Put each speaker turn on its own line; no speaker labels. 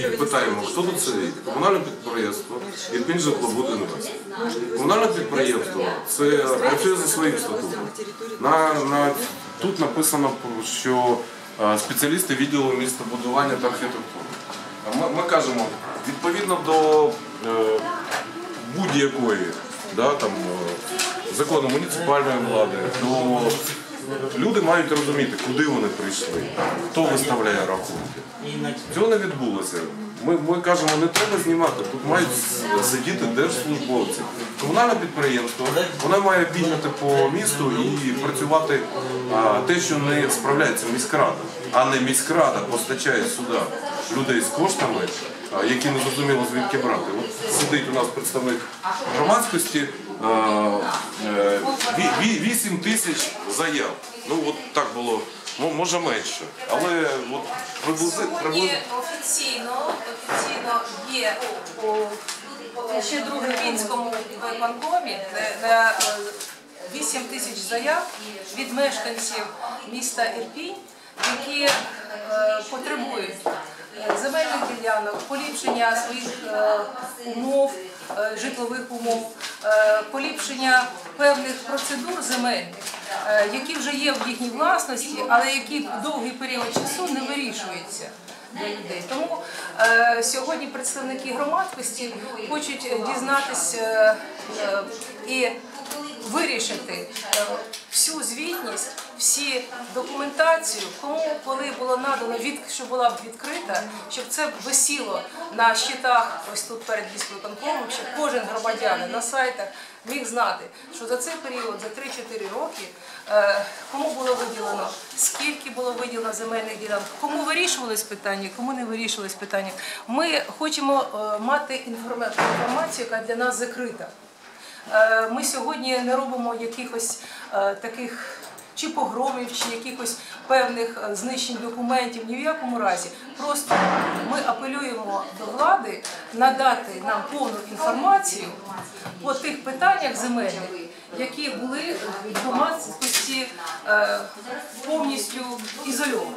питаємо, хто тут сидить? Комунальне підприємство Ірпінь житлобудинвест. Комунальне підприємство це працює за своїм статутом. На, на, тут написано, що спеціалісти відділу містобудування та архітектури. Ми, ми кажемо, відповідно до е, будь-якої да, е, закону муніципальної влади, то люди мають розуміти, куди вони прийшли, хто виставляє рахунки. Цього не відбулося. Ми, ми кажемо, не треба знімати, тут мають сидіти держслужбовці. Комунальне підприємство, воно має бігати по місту і працювати а, те, що не справляється міськрада, а не міськрада постачає сюди людей з коштами, які не зрозуміло звідки брати. От сидить у нас представник громадськості, е, ві- ві- 8 тисяч заяв. Ну от так було, може менше, але от приблизно
Сьогодні офіційно, офіційно є у ще Другобінському виконкомі, де, де е, 8 тисяч заяв від мешканців міста Ірпінь, які е, потребують е, ділянок, поліпшення своїх е, умов, е, житлових умов, е, поліпшення певних процедур земельних, які вже є в їхній власності, але які довгий період часу не вирішуються для людей. Тому е, сьогодні представники громадськості хочуть дізнатися е, і вирішити всю звітність, всі документацію, кому коли було надано від що була відкрита, щоб це висіло на щитах, ось тут перед міськвиконкомом, щоб кожен громадянин на сайтах міг знати, що за цей період, за 3-4 роки, е, кому було виділено, скільки було виділено земельних ділянок, кому вирішувались питання, кому не вирішувались питання. Ми хочемо е, мати інформа- інформацію, яка для нас закрита. Е, Ми сьогодні не робимо якихось е, таких чи погромів, чи якихось певних е, знищень документів, ні в якому разі. Просто ми апелюємо до влади надати нам повну інформацію по тих питаннях земельних, які були від громадськості повністю ізольовані.